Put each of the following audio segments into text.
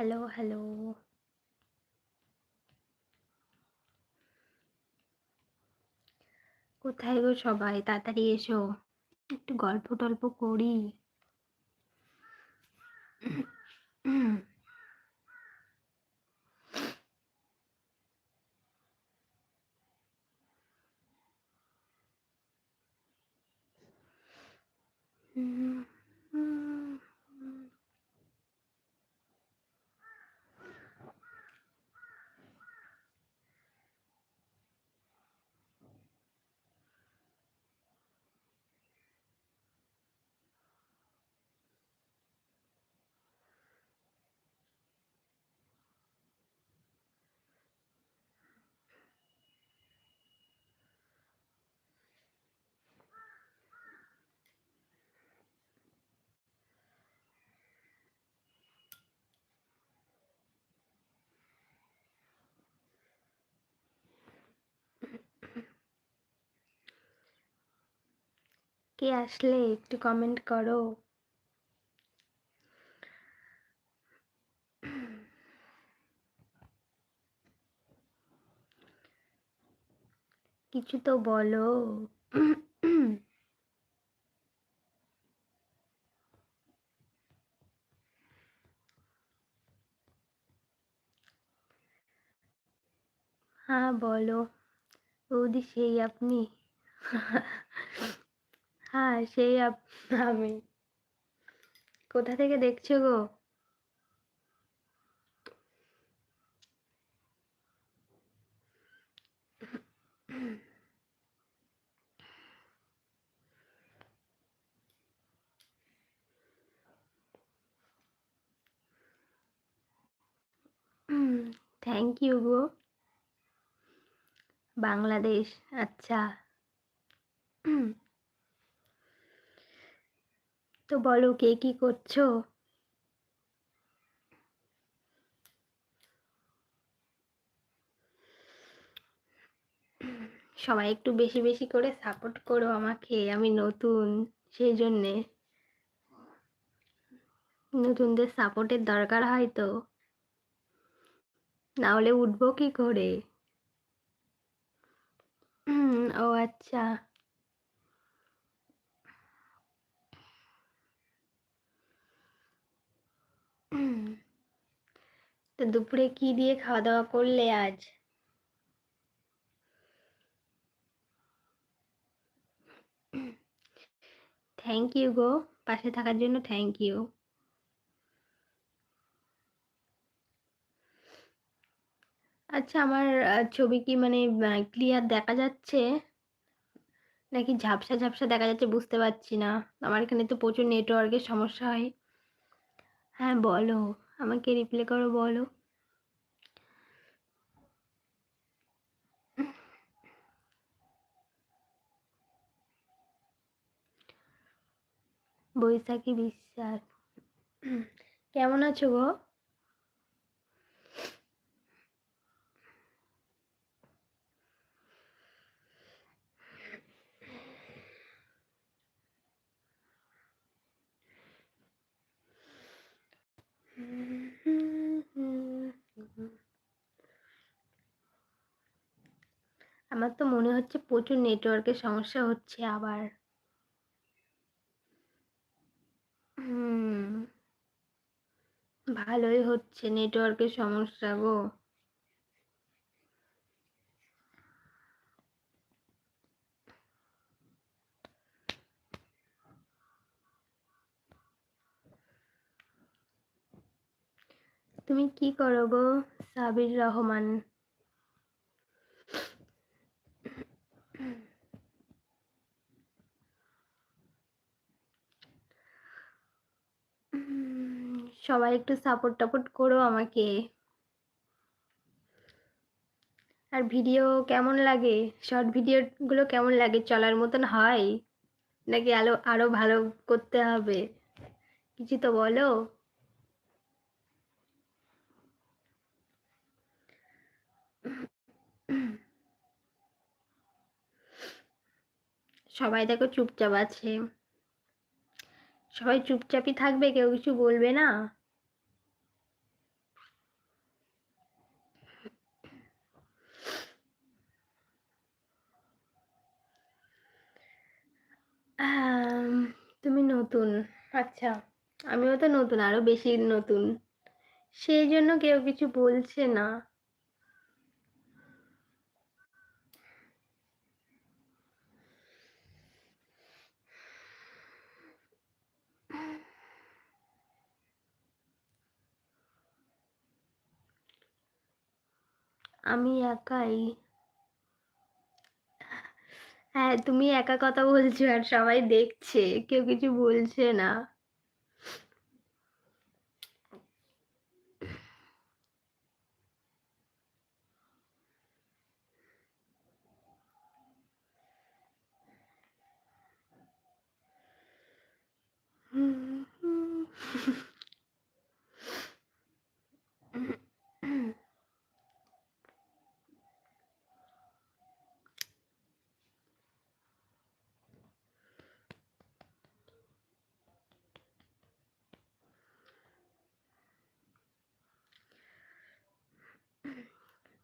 Hello hello কোথায় গো সবাই? তাড়াতাড়ি এসো। একটু গল্প টল্প করি। কে আসলে একটু কমেন্ট করো? কিছু তো বলো। হ্যাঁ বলো। বৌদি সেই আপনি। হ্যাঁ সেই আমি। কোথা থেকে দেখছ গো? থ্যাংক ইউ গো। বাংলাদেশ আচ্ছা। তো বলো কে কি করছ? সবাই একটু বেশি বেশি করে সাপোর্ট করো আমাকে, আমি নতুন, সেই জন্যে। নতুনদের সাপোর্টের দরকার হয় তো। না হলে উঠবো কি করে? ও আচ্ছা। তো দুপুরে কি দিয়ে খাওয়া দাওয়া করলে আজ? থ্যাংক ইউ গো, পাশে থাকার জন্য থ্যাংক ইউ আচ্ছা আমার ছবি কি মানে ক্লিয়ার দেখা যাচ্ছে? নাকি ঝাপসা ঝাপসা দেখা যাচ্ছে বুঝতে পারছি না। আমার এখানে তো প্রচুর নেটওয়ার্কের সমস্যা হয়। হ্যাঁ বলো, আমাকে রিপ্লাই করো, বলো। বৈশাখী বিশ্বাস। কেমন আছো গো? আমার তো মনে হচ্ছে প্রচুর নেটওয়ার্কের সমস্যা হচ্ছে আবার হুম ভালোই হচ্ছে নেটওয়ার্কের সমস্যা গো। তুমি কি করো গো? সাবির রহমান। সবাই একটু সাপোর্ট টাপোর্ট করো আমাকে। আর ভিডিও কেমন লাগে? শর্ট ভিডিওগুলো কেমন লাগে? চলার মতন হয়? নাকি আরও আরও ভালো করতে হবে? কিছু তো বলো। সবাই দেখো চুপচাপ আছে। সবাই চুপচাপই থাকবে, কেউ কিছু বলবে না। নতুন। আচ্ছা আমিও তো নতুন, আরও বেশি নতুন। সেই জন্য কেউ কিছু বলছে না। আমি একাই। হ্যাঁ তুমি একা কথা বলছো আর সবাই দেখছে কেউ কিছু বলছে না।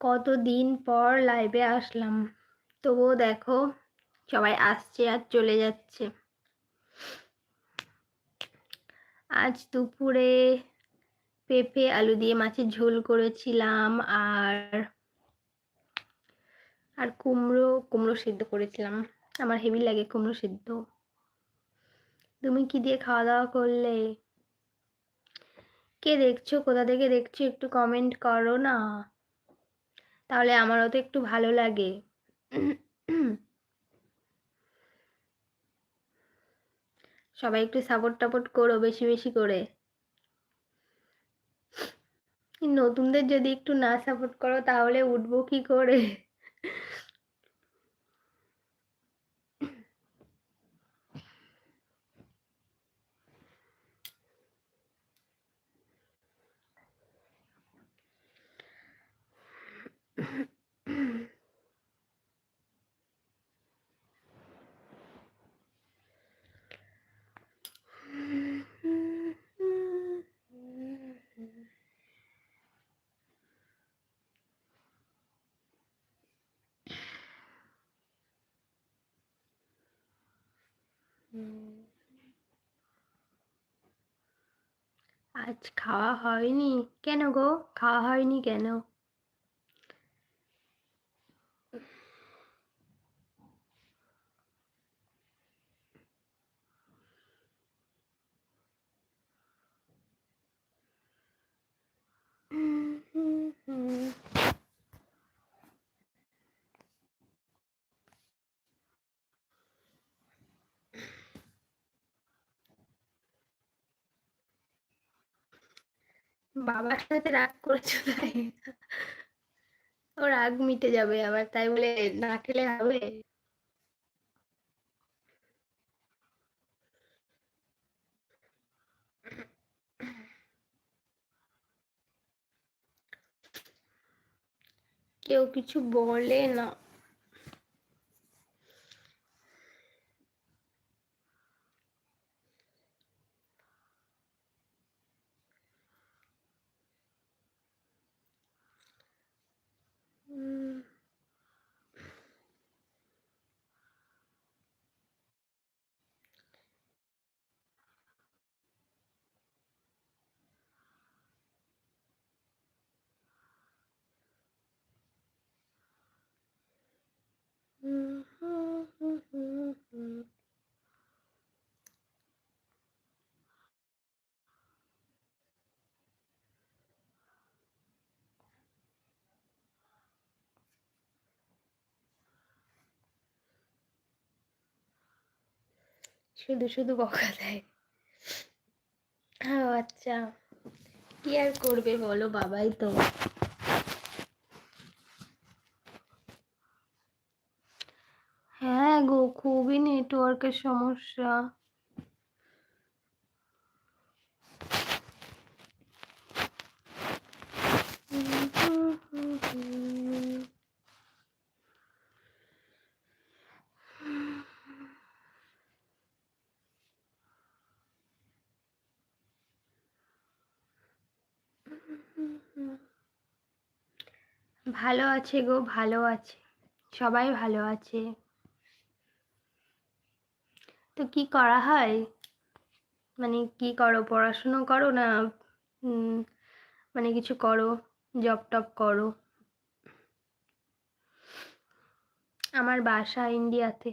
কতদিন পর লাইভে আসলাম? তবুও দেখো, সবাই আসছে আর চলে যাচ্ছে। আজ দুপুরে পেঁপে, আলু দিয়ে মাছের ঝোল করেছিলাম আর আর কুমড়ো কুমড়ো সিদ্ধ করেছিলাম। আমার হেভি লাগে কুমড়ো সিদ্ধ। তুমি কি দিয়ে খাওয়া দাওয়া করলে? কে দেখছ? কোথা থেকে দেখছ? একটু কমেন্ট করো না। তাহলে আমারও তো একটু ভালো লাগে। সবাই একটু সাপোর্ট টাপোর্ট করো বেশি বেশি করে। নতুনদের যদি একটু না সাপোর্ট করো তাহলে উঠবো কি করে? আজ খাওয়া হয়নি। কেন গো? খাওয়া হয়নি কেন? বাবার সাথে রাগ করেছ তাই ও রাগ মিটে যাবে আবার, তাই বলে না খেলে হবে? কেউ কিছু বলে না। শুধু শুধু বকা দেয়। ও আচ্ছা। কি আর করবে বলো বাবাই তো। হ্যাঁ গো, খুবই নেটওয়ার্কের সমস্যা। ভালো আছে গো, ভালো আছে। সবাই ভালো আছে। তো কি করা হয়? মানে কি করো, পড়াশুনো করো না মানে কিছু করো জব টপ করো? আমার বাসা ইন্ডিয়াতে।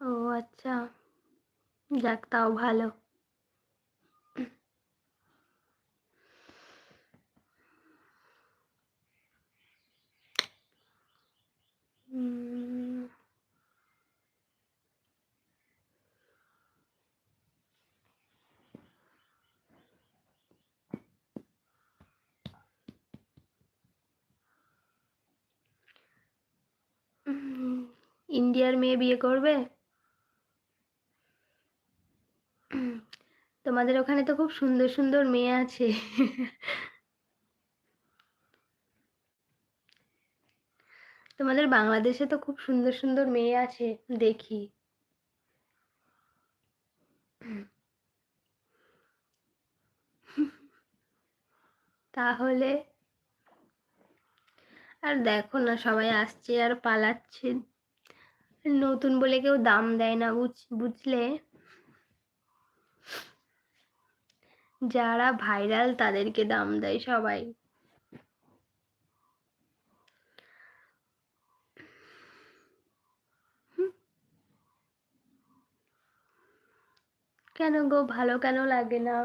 ও আচ্ছা যাক তাও ভালো। ইন্ডিয়ার মেয়ে বিয়ে করবে? তোমাদের ওখানে তো খুব সুন্দর সুন্দর মেয়ে আছে। তোমাদের বাংলাদেশে তো খুব সুন্দর সুন্দর মেয়ে আছে, দেখি। তাহলে আর দেখো না, সবাই আসছে আর পালাচ্ছে। নতুন বলে কেউ দাম দেয় না, বুঝ, বুঝলে? যারা ভাইরাল তাদেরকে দাম দেয় সবাই। কেন গো? ভালো কেন লাগে না?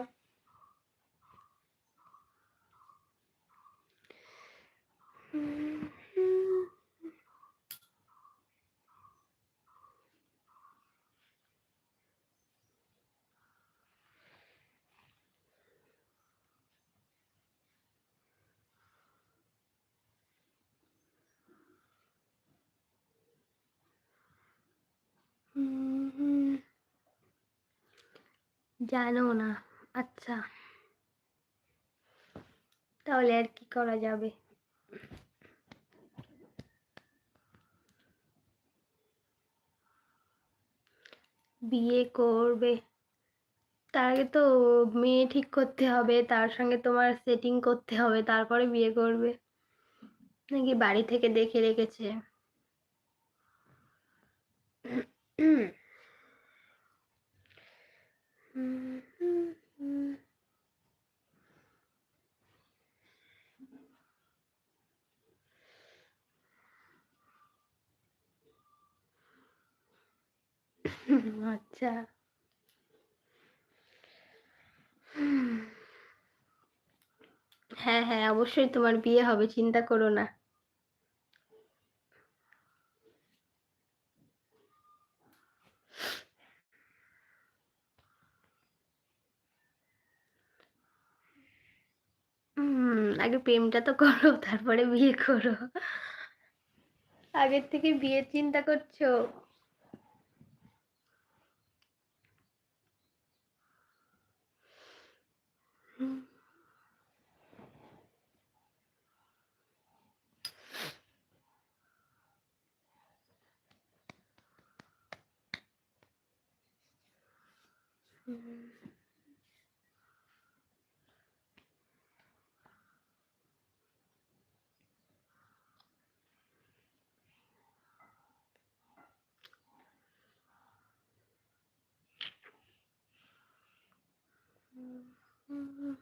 জানো না আচ্ছা। তাহলে আর কি করা যাবে? বিয়ে করবে। তার আগে তো মেয়ে ঠিক করতে হবে, তার সঙ্গে তোমার সেটিং করতে হবে, তারপরে বিয়ে করবে। নাকি বাড়ি থেকে দেখে রেখেছে? আচ্ছা। হ্যাঁ হ্যাঁ অবশ্যই তোমার বিয়ে হবে চিন্তা করো না হুম আগে প্রেমটা তো করো তারপরে বিয়ে করো। আগের থেকে বিয়ের চিন্তা করছ? Mm-hmm.